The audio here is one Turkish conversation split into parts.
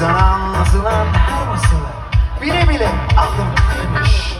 Sana anlatılan her masala Bile bile aklım kaymış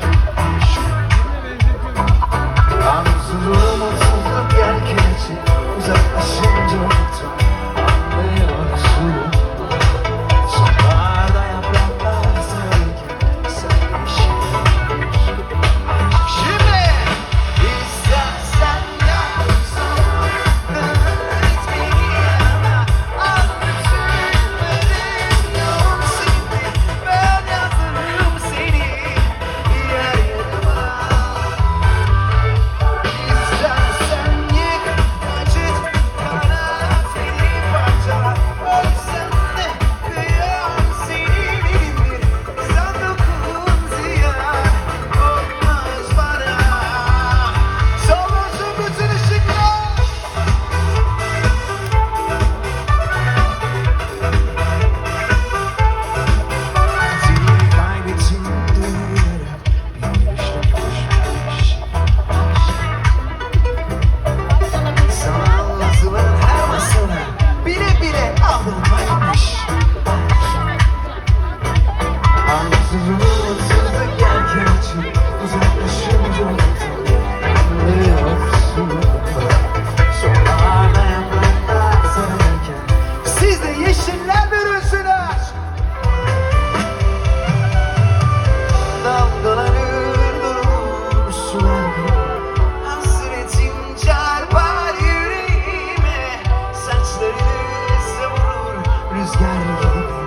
爱你人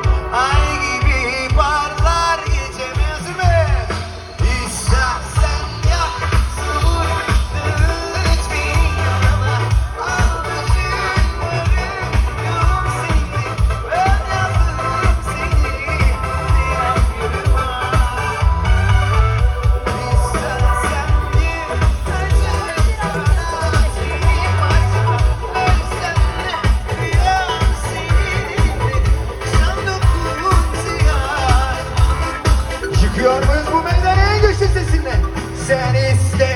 Satisfaction.